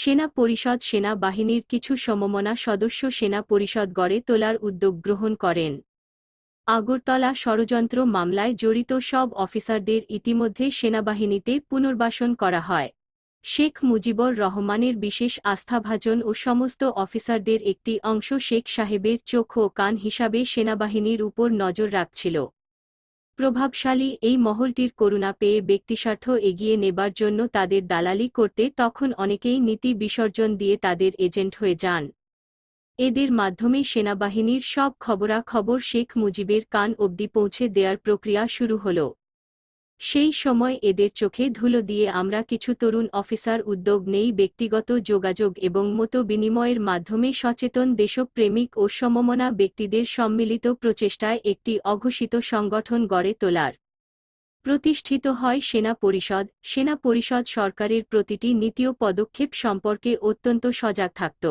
সেনা পরিষদ সেনা বাহিনীর কিছু সমমনা সদস্য সেনা পরিষদ গড়ে তোলার উদ্যোগ গ্রহণ করেন। আগরতলা ষড়যন্ত্র মামলায় জড়িত সব অফিসারদের ইতিমধ্যে সেনাবাহিনীতে পুনর্বাসন করা হয়। শেখ মুজিবর রহমানের বিশেষ আস্থাভাজন ও সমস্ত অফিসারদের একটি অংশ শেখ সাহেবের চোখ ও কান হিসাবে সেনাবাহিনীর উপর নজর রাখছিল। প্রভাবশালী এই মহলটির করুণা পেয়ে ব্যক্তিস্বার্থ এগিয়ে নেবার জন্য তাদের দালালি করতে তখন অনেকেই নীতি বিসর্জন দিয়ে তাদের এজেন্ট হয়ে যান। এদের মাধ্যমে সেনাবাহিনীর সব খবরাখবর শেখ মুজিবের কান অবধি পৌঁছে দেওয়ার প্রক্রিয়া শুরু হল। সেই সময় এদের চোখে ধুলো দিয়ে আমরা কিছু তরুণ অফিসার উদ্যোগ নেই ব্যক্তিগত যোগাযোগ এবং মতো বিনিময়ের মাধ্যমে সচেতন দেশপ্রেমিক ও সমমনা ব্যক্তিদের সম্মিলিত প্রচেষ্টায় একটি অঘোষিত সংগঠন গড়ে তোলার। প্রতিষ্ঠিত হয় সেনা পরিষদ। সেনা পরিষদ সরকারের প্রতিটি নীতিও পদক্ষেপ সম্পর্কে অত্যন্ত সজাগ থাকত।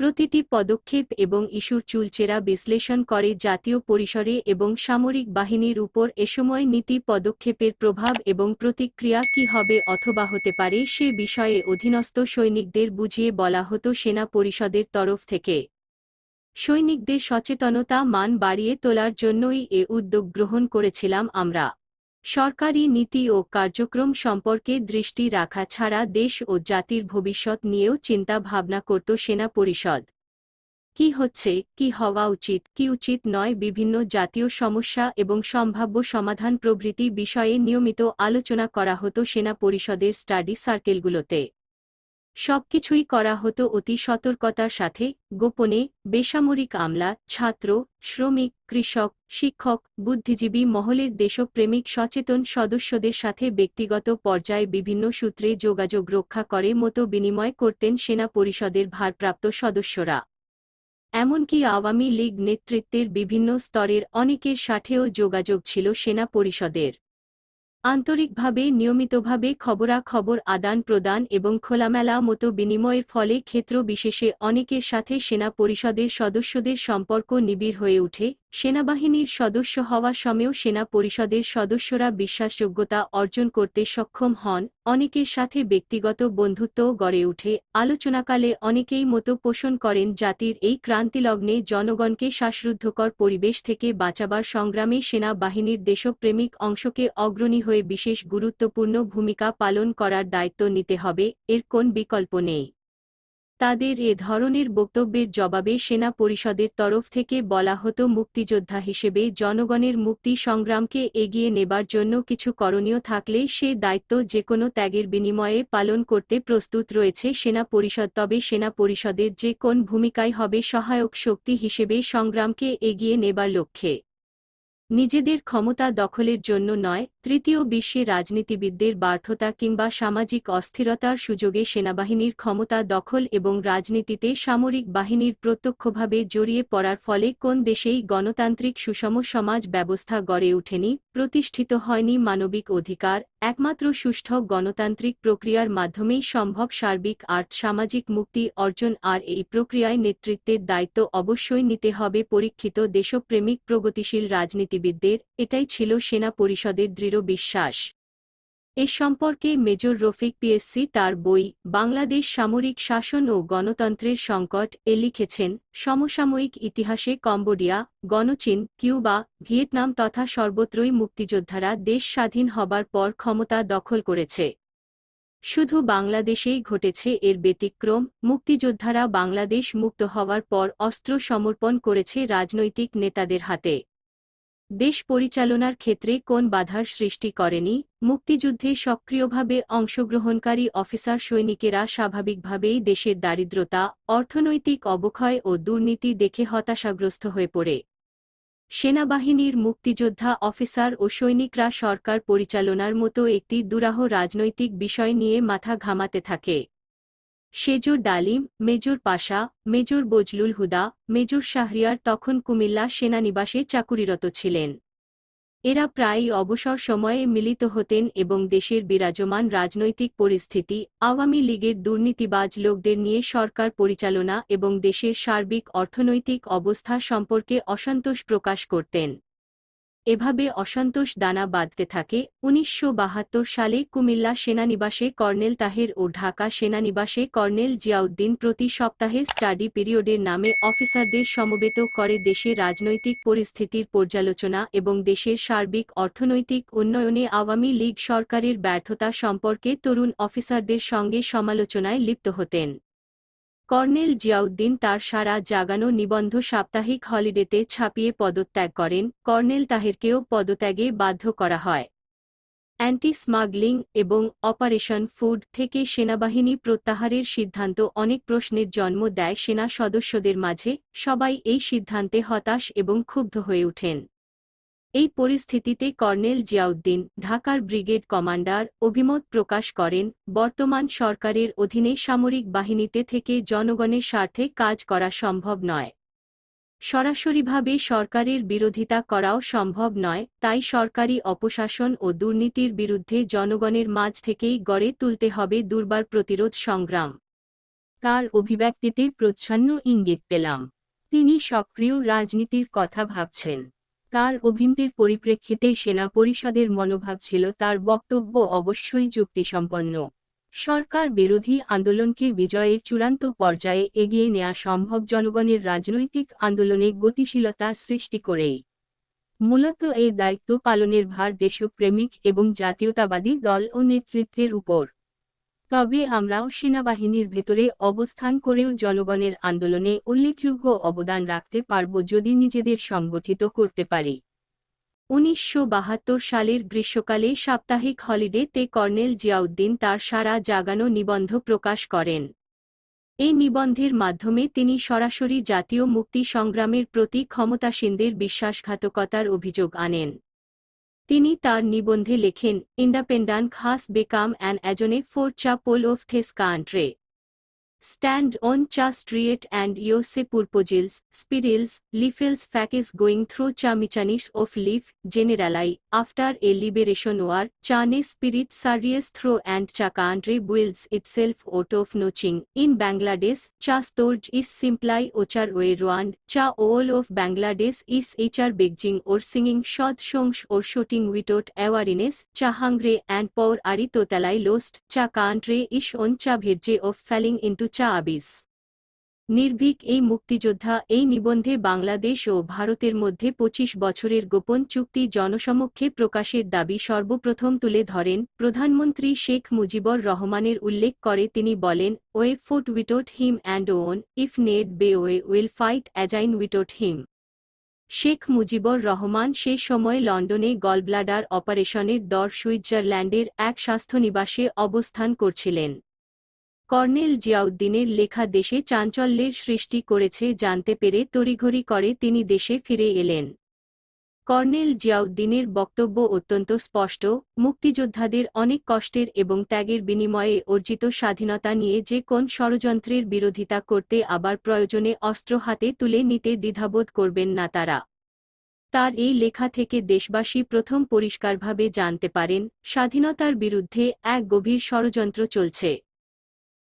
প্রতিটি পদক্ষেপ এবং ইস্যুর চুলচেরা বিশ্লেষণ করে জাতীয় পরিসরে এবং সামরিক বাহিনীর উপর এসময় নীতি পদক্ষেপের প্রভাব এবং প্রতিক্রিয়া কি হবে অথবা হতে পারে সে বিষয়ে অধীনস্থ সৈনিকদের বুঝিয়ে বলা হতো সেনা পরিষদের তরফ থেকে। সৈনিকদের সচেতনতা মান বাড়িয়ে তোলার জন্যই এ উদ্যোগ গ্রহণ করেছিলাম আমরা। সরকারি নীতি ও কার্যক্রম সম্পর্কে দৃষ্টি রাখা ছাড়া দেশ ও জাতির ভবিষ্যৎ নিয়েও চিন্তা ভাবনা করত সেনা পরিষদ। কি হচ্ছে, কি হওয়া উচিত, কি উচিত নয় বিভিন্ন জাতীয় সমস্যা এবং সম্ভাব্য সমাধান প্রভৃতি বিষয়ে নিয়মিত আলোচনা করা হতো সেনা পরিষদের স্টাডি সার্কেলগুলোতে। সবকিছুই করা হতো অতি সতর্কতার সাথে। গোপনে বেসামরিক আমলা, ছাত্র, শ্রমিক, কৃষক, শিক্ষক, বুদ্ধিজীবী মহলের দেশপ্রেমিক সচেতন সদস্যদের সাথে ব্যক্তিগত পর্যায়ে বিভিন্ন সূত্রে যোগাযোগ রক্ষা করে মতো বিনিময় করতেন সেনা পরিষদের ভারপ্রাপ্ত সদস্যরা। এমনকি আওয়ামী লীগ নেতৃত্বের বিভিন্ন স্তরের অনেকের সাথেও যোগাযোগ ছিল সেনা পরিষদের। আন্তরিকভাবে, নিয়মিতভাবে খবরাখবর আদান প্রদান এবং খোলামেলা মতো বিনিময়ের ফলে ক্ষেত্র বিশেষে অনেকের সাথে সেনা পরিষদের সদস্যদের সম্পর্ক নিবিড় হয়ে ওঠে। সেনাবাহিনীর সদস্য হওয়া সময়েও সেনা পরিষদের সদস্যরা বিশ্বাসযোগ্যতা অর্জন করতে সক্ষম হন। অনেকের সাথে ব্যক্তিগত বন্ধুত্বও গড়ে ওঠে। আলোচনাকালে অনেকেই মতো পোষণ করেন জাতির এই ক্রান্তিলগ্নে জনগণকে শ্বাসরুদ্ধকর পরিবেশ থেকে বাঁচাবার সংগ্রামে সেনাবাহিনীর দেশপ্রেমিক অংশকে অগ্রণী হয়ে বিশেষ গুরুত্বপূর্ণ ভূমিকা পালন করার দায়িত্ব নিতে হবে। এর কোন বিকল্প নেই? তাদের এ ধরনের বক্তব্যের জবাবে সেনা পরিষদের তরফ থেকে বলা হতো, মুক্তিযোদ্ধা হিসেবে জনগণের মুক্তি সংগ্রামকে এগিয়ে নেবার জন্য কিছু করণীয় থাকলে সে দায়িত্ব যে কোনো ত্যাগের বিনিময়ে পালন করতে প্রস্তুত রয়েছে সেনা পরিষদ। তবে সেনা পরিষদের যে কোন ভূমিকায় হবে সহায়ক শক্তি হিসেবে সংগ্রামকে এগিয়ে নেবার লক্ষ্যে নিজেদের ক্ষমতা দখলের জন্য নয় তৃতীয় বিশ্বে রাজনীতিবিদদের ব্যর্থতা কিংবা সামাজিক অস্থিরতার সুযোগে সেনাবাহিনীর ক্ষমতা দখল এবং রাজনীতিতে সামরিক বাহিনীর প্রত্যক্ষভাবে জড়িয়ে পড়ার ফলে কোন দেশেই গণতান্ত্রিক সুষম সমাজ ব্যবস্থা গড়ে ওঠেনি, প্রতিষ্ঠিত হয়নি মানবিক অধিকার, একমাত্র সুষ্ঠু গণতান্ত্রিক প্রক্রিয়ার মাধ্যমেই সম্ভব সার্বিক আর্থ সামাজিক মুক্তি অর্জন আর এই প্রক্রিয়ায় নেতৃত্বের দায়িত্ব অবশ্যই নিতে হবে পরীক্ষিত দেশপ্রেমিক প্রগতিশীল রাজনীতিবিদদের, এটাই ছিল সেনা পরিষদের দৃঢ় বিশ্বাস। এ সম্পর্কে মেজর রফিক পিএসসি তার বই, বাংলাদেশ সামরিক শাসন ও গণতন্ত্রের সংকট, এ লিখেছেন, সমসাময়িক ইতিহাসে কম্বোডিয়া, গণচীন, কিউবা, ভিয়েতনাম তথা সর্বত্রই মুক্তিযোদ্ধারা দেশ স্বাধীন হবার পর ক্ষমতা দখল করেছে। শুধু বাংলাদেশেই ঘটেছে এর ব্যতিক্রম, মুক্তিযোদ্ধারা বাংলাদেশ মুক্ত হওয়ার পর অস্ত্র সমর্পণ করেছে রাজনৈতিক নেতাদের হাতে। দেশ পরিচালনার ক্ষেত্রে কোন বাধার সৃষ্টি করেনি? মুক্তিযুদ্ধে সক্রিয়ভাবে অংশগ্রহণকারী অফিসার সৈনিকেরা স্বাভাবিকভাবেই দেশের দারিদ্রতা, অর্থনৈতিক অবক্ষয় ও দুর্নীতি দেখে হতাশাগ্রস্ত হয়ে পড়ে। সেনাবাহিনীর মুক্তিযোদ্ধা অফিসার ও সৈনিকরা সরকার পরিচালনার মতো একটি দুরাহ রাজনৈতিক বিষয় নিয়ে মাথা ঘামাতে থাকে। সেজর Dalim, major Pasha, major Bazlul Huda, major Shahriar তখন কুমিল্লা সেনানিবাসে চাকুরিরত ছিলেন। এরা প্রায়ই অবসর সময়ে মিলিত হতেন এবং দেশের বিরাজমান রাজনৈতিক পরিস্থিতি, আওয়ামী লীগের দুর্নীতিবাজ লোকদের নিয়ে সরকার পরিচালনা এবং দেশের সার্বিক অর্থনৈতিক অবস্থা সম্পর্কে অসন্তোষ প্রকাশ করতেন। এভাবে অসন্তোষ দানা বাঁধতে থাকে। উনিশশো বাহাত্তর সালে কুমিল্লা সেনানিবাসে কর্নেল তাহের ও ঢাকা সেনানিবাসে কর্নেল জিয়াউদ্দিন প্রতি সপ্তাহে স্টাডি পিরিয়ডের নামে অফিসারদের সমবেত করে দেশের রাজনৈতিক পরিস্থিতির পর্যালোচনা এবং দেশের সার্বিক অর্থনৈতিক উন্নয়নে আওয়ামী লীগ সরকারের ব্যর্থতা সম্পর্কে তরুণ অফিসারদের সঙ্গে সমালোচনায় লিপ্ত হতেন। কর্নেল জিয়াউদ্দিন তার সারা জাগানো নিবন্ধ সাপ্তাহিক হলিডেতে ছাপিয়ে পদত্যাগ করেন। কর্নেল তাহেরকেও পদত্যাগে বাধ্য করা হয়। অ্যান্টি স্মাগলিং এবং অপারেশন ফুড থেকে সেনাবাহিনী প্রত্যাহারের সিদ্ধান্ত অনেক প্রশ্নের জন্ম দেয় সেনা সদস্যদের মাঝে। সবাই এই সিদ্ধান্তে হতাশ এবং ক্ষুব্ধ হয়ে ওঠেন। এই পরিস্থিতিতে কর্নেল জিয়াউদ্দিন, ঢাকার ব্রিগেড কমান্ডার, অভিমত প্রকাশ করেন, বর্তমান সরকারের অধীনে সামরিক বাহিনীতে থেকে জনগণের স্বার্থে কাজ করা সম্ভব নয়। সরাসরিভাবে সরকারের বিরোধিতা করাও সম্ভব নয়, তাই সরকারি অপশাসন ও দুর্নীতির বিরুদ্ধে জনগণের মাঝ থেকেই গড়ে তুলতে হবে দুর্বার প্রতিরোধ সংগ্রাম। তার অভিব্যক্তিতে প্রচ্ছন্ন ইঙ্গিত পেলাম। তিনি সক্রিয় রাজনীতির কথা ভাবছেন। তার অভিমতের পরিপ্রেক্ষিতে সেনা পরিষদের মনোভাব ছিল তার বক্তব্য অবশ্যই যুক্তিসম্পন্ন। সরকার বিরোধী আন্দোলনকে বিজয়ের চূড়ান্ত পর্যায়ে এগিয়ে নেওয়া সম্ভব জনগণের রাজনৈতিক আন্দোলনে গতিশীলতা সৃষ্টি করেই। মূলত এই দায়িত্ব পালনের ভার দেশপ্রেমিক এবং জাতীয়তাবাদী দল ও নেতৃত্বের উপর। তবে আমরাও সেনাবাহিনীর ভেতরে অবস্থান করেও জনগণের আন্দোলনে উল্লেখযোগ্য অবদান রাখতে পারব যদি নিজেদের সংগঠিত করতে পারি। উনিশশো বাহাত্তর সালের গ্রীষ্মকালে সাপ্তাহিক হলিডেতে কর্নেল জিয়াউদ্দিন তার সারা জাগানো নিবন্ধ প্রকাশ করেন। এই নিবন্ধের মাধ্যমে তিনি সরাসরি জাতীয় মুক্তি সংগ্রামের প্রতি ক্ষমতাসীনদের বিশ্বাসঘাতকতার অভিযোগ আনেন। তিনি তার নিবন্ধে লেখেন, independent has become an agent for the people of this country. Stand on cha street and yose purpogils, spirils, leafels fakes going through cha michanis of leaf, generali, after a liberation war, chane spirit serious through and cha country builds itself out of nothing. In Bangladesh, cha storage is simply ochar way Rwand, cha all of Bangladesh is hr beijing or singing shod songs or shooting without awareness, cha hungry and poor ari totalai lost, cha country is on cha bhirje of falling into চা আবিস। নির্ভীক এই মুক্তিযোদ্ধা এই নিবন্ধে বাংলাদেশ ও ভারতের মধ্যে ২৫ বছরের গোপন চুক্তি জনসমক্ষে প্রকাশের দাবি সর্বপ্রথম তুলে ধরেন প্রধানমন্ত্রী শেখ মুজিবর রহমানের উল্লেখ করে তিনি বলেন, we fought without him and won, if need be we will fight again without him. Sheikh Mujibur Rahman সে সময় লন্ডনে গলব্লাডার অপারেশনের দর সুইজারল্যান্ডের এক স্বাস্থ্যনিবাসে অবস্থান করছিলেন। কর্নেল জিয়াউদ্দিনের লেখা দেশে চাঞ্চল্যের সৃষ্টি করেছে জানতে পেরে তড়িঘড়ি করে তিনি দেশে ফিরে এলেন। কর্নেল জিয়াউদ্দিনের বক্তব্য অত্যন্ত স্পষ্ট, মুক্তিযোদ্ধাদের অনেক কষ্টের এবং ত্যাগের বিনিময়ে অর্জিত স্বাধীনতা নিয়ে যে কোন ষড়যন্ত্রের বিরোধিতা করতে আবার প্রয়োজনে অস্ত্র হাতে তুলে নিতে দ্বিধাবোধ করবেন না তারা। তার এই লেখা থেকে দেশবাসী প্রথম পরিষ্কারভাবে জানতে পারেন, স্বাধীনতার বিরুদ্ধে এক গভীর ষড়যন্ত্র চলছে।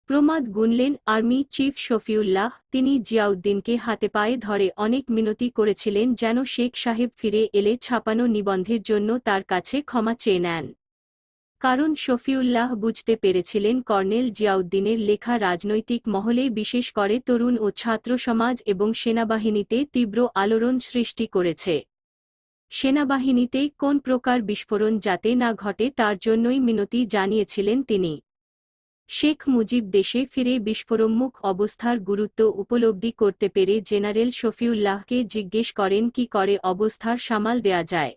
প্রমাদ গুনলেন, আর্মি চিফ শফিউল্লাহ, তিনি জিয়াউদ্দিনকে হাতে পায়ে ধরে অনেক মিনতি করেছিলেন যেন শেখ সাহেব ফিরে এলে ছাপানো নিবন্ধের জন্য তার কাছে ক্ষমা চেয়ে নেন। কারণ শফিউল্লাহ বুঝতে পেরেছিলেন কর্নেল জিয়াউদ্দিনের লেখা রাজনৈতিক মহলে বিশেষ করে তরুণ ও ছাত্র সমাজ এবং সেনাবাহিনীতে তীব্র আলোড়ন সৃষ্টি করেছে। সেনাবাহিনীতে কোন প্রকার বিস্ফোরণ যাতে না ঘটে তার জন্যই মিনতি জানিয়েছিলেন তিনি। শেখ মুজিব দেশে ফিরে বিস্ফোরণমুখ অবস্থার গুরুত্ব উপলব্ধি করতে পেরে জেনারেল শফিউল্লাহকে জিজ্ঞেস করেন, কি করে অবস্থার সামাল দেয়া যায়?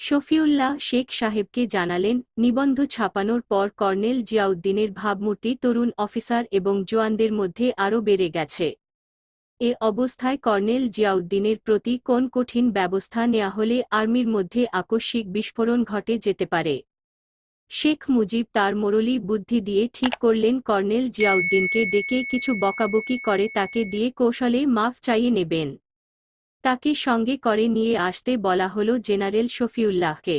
শফিউল্লাহ শেখ সাহেবকে জানালেন, নিবন্ধ ছাপানোর পর কর্নেল জিয়াউদ্দিনের ভাবমূর্তি তরুণ অফিসার এবং জোয়ানদের মধ্যে আরও বেড়ে গেছে। এ অবস্থায় কর্নেল জিয়াউদ্দিনের প্রতি কোন কঠিন ব্যবস্থা নেওয়া হলে আর্মির মধ্যে আকস্মিক বিস্ফোরণ ঘটে যেতে পারে? শেখ মুজিব তার মোরলি বুদ্ধি দিয়ে ঠিক করলেন, কর্নেল জিয়াউদ্দিনকে ডেকে কিছু বকাবকি করে তাকে দিয়ে কৌশলে মাফ চাইয়ে নেবেন। তাকে সঙ্গে করে নিয়ে আসতে বলা হল জেনারেল শফিউল্লাহকে।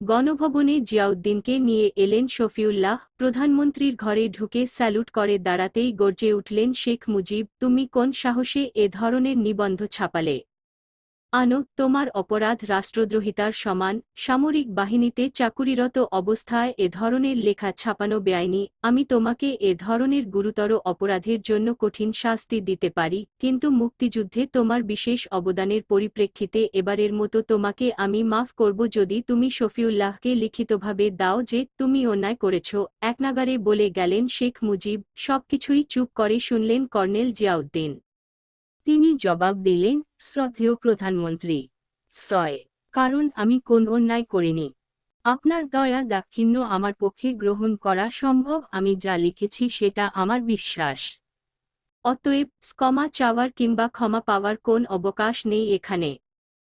গণভবনে জিয়াউদ্দিনকে নিয়ে এলেন শফিউল্লাহ, প্রধানমন্ত্রীর ঘরে ঢুকে স্যালুট করে দাঁড়াতেই গর্জে উঠলেন শেখ মুজিব, তুমি কোন সাহসে এ ধরনের নিবন্ধ ছাপালে? আনো, তোমার অপরাধ রাষ্ট্রদ্রোহিতার সমান, সামরিক বাহিনীতে চাকুরিরত অবস্থায় এ ধরনের লেখা ছাপানো বেআইনি, আমি তোমাকে এ ধরনের গুরুতর অপরাধের জন্য কঠিন শাস্তি দিতে পারি, কিন্তু মুক্তিযুদ্ধে তোমার বিশেষ অবদানের পরিপ্রেক্ষিতে এবারের মতো তোমাকে আমি মাফ করব যদি তুমি শফিউল্লাহকে লিখিতভাবে দাও যে তুমি অন্যায় করেছ। একনাগারে বলে গেলেন শেখ মুজিব, সবকিছুই চুপ করে শুনলেন কর্নেল জিয়াউদ্দিন। তিনি জবাব দিলেন, শ্রদ্ধেয় প্রধানমন্ত্রী ছয় কারণ আমি কোন অন্যায় করিনি। আপনার দয়া দাক্ষিণ্য আমার পক্ষে গ্রহণ করা সম্ভব, আমি যা লিখেছি সেটা আমার বিশ্বাস। অতএব ক্ষমা চাওয়ার কিংবা ক্ষমা পাওয়ার কোন অবকাশ নেই এখানে।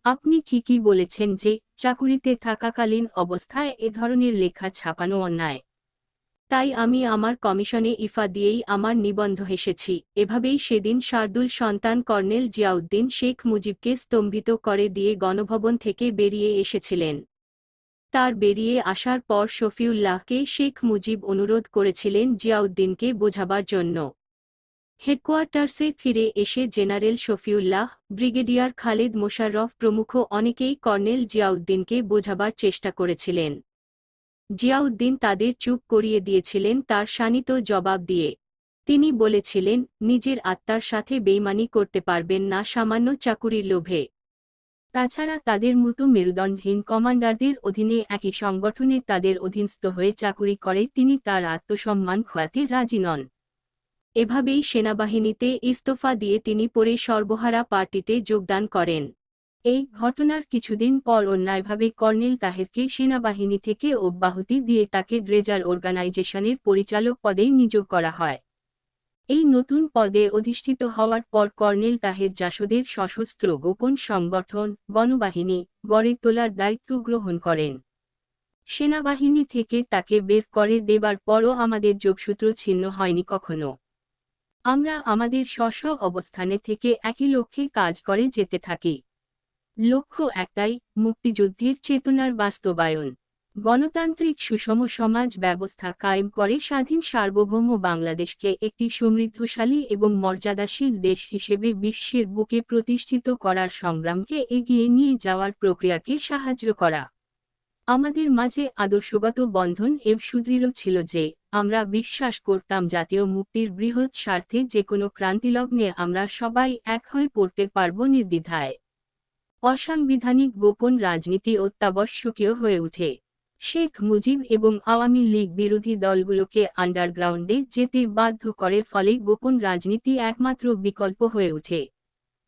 আপনি ঠিকই বলেছেন যে, চাকুরিতে থাকাকালীন অবস্থায় এ ধরনের লেখা ছাপানো অন্যায়। তাই আমি আমার কমিশনে ইফা দিয়েই আমার নিবন্ধ হেসেছি। এভাবেই সেদিন শার্দুল সন্তান কর্নেল জিয়াউদ্দিন শেখ মুজিবকে স্তম্ভিত করে দিয়ে গণভবন থেকে বেরিয়ে এসেছিলেন। তার বেরিয়ে আসার পর শফিউল্লাহকে শেখ মুজিব অনুরোধ করেছিলেন জিয়াউদ্দিনকে বোঝাবার জন্য। হেডকোয়ার্টার্সে ফিরে এসে জেনারেল শফিউল্লাহ, ব্রিগেডিয়ার খালেদ মোশাররফ প্রমুখ অনেকেই কর্নেল জিয়াউদ্দিনকে বোঝাবার চেষ্টা করেছিলেন। জিয়াউদ্দিন তাদের চুপ করিয়ে দিয়েছিলেন তার শানিত জবাব দিয়ে। তিনি বলেছিলেন, নিজের আত্মার সাথে বেইমানি করতে পারবেন না সামান্য চাকুরির লোভে। তাছাড়া তাদের মতো মেরুদণ্ডহীন কমান্ডারদের অধীনে একই সংগঠনে তাদের অধীনস্থ হয়ে চাকুরি করে তিনি তার আত্মসম্মান খোয়াতে রাজি নন। এভাবেই সেনাবাহিনীতে ইস্তফা দিয়ে তিনি পরে সর্বহারা পার্টিতে যোগদান করেন। এই ঘটনার কিছুদিন পর অন্যায়ভাবে কর্নেল তাহেরকে সেনাবাহিনী থেকে অব্যাহতি দিয়ে তাকে ড্রেজার অর্গানাইজেশনের পরিচালক পদে নিয়োগ করা হয়। এই নতুন পদে অধিষ্ঠিত হওয়ার পর কর্নেল তাহের জাসদের সশস্ত্র গোপন সংগঠন, গণবাহিনী গড়ে তোলার দায়িত্ব গ্রহণ করেন। সেনাবাহিনী থেকে তাকে বের করে দেবার পরও আমাদের যোগসূত্র ছিন্ন হয়নি কখনো। আমরা আমাদের স্ব অবস্থানে থেকে একই লক্ষ্যে কাজ করে যেতে থাকি। লক্ষ্য একটাই, মুক্তিযুদ্ধের চেতনার বাস্তবায়ন। গণতান্ত্রিক সুষম সমাজ ব্যবস্থা কায়েম করে স্বাধীন সার্বভৌম বাংলাদেশকে একটি সমৃদ্ধশালী এবং মর্যাদাশীল দেশ হিসেবে বিশ্বের বুকে প্রতিষ্ঠিত করার সংগ্রামকে এগিয়ে নিয়ে যাওয়ার প্রক্রিয়াকে সাহায্য করা। আমাদের মাঝে আদর্শগত বন্ধন এব সুদৃঢ় ছিল যে, আমরা বিশ্বাস করতাম জাতীয় মুক্তির বৃহৎ স্বার্থে যে কোনো ক্রান্তিলগ্নে আমরা সবাই এক হয়ে পড়তে পারব নির্দ্বিধায়। অসাংবিধানিক গোপন রাজনীতি অত্যাবশ্যকীয় হয়ে ওঠে। শেখ মুজিব এবং আওয়ামী লীগ বিরোধী দলগুলোকে আন্ডারগ্রাউন্ডে যেতে বাধ্য করে, ফলে গোপন রাজনীতি একমাত্র বিকল্প হয়ে ওঠে।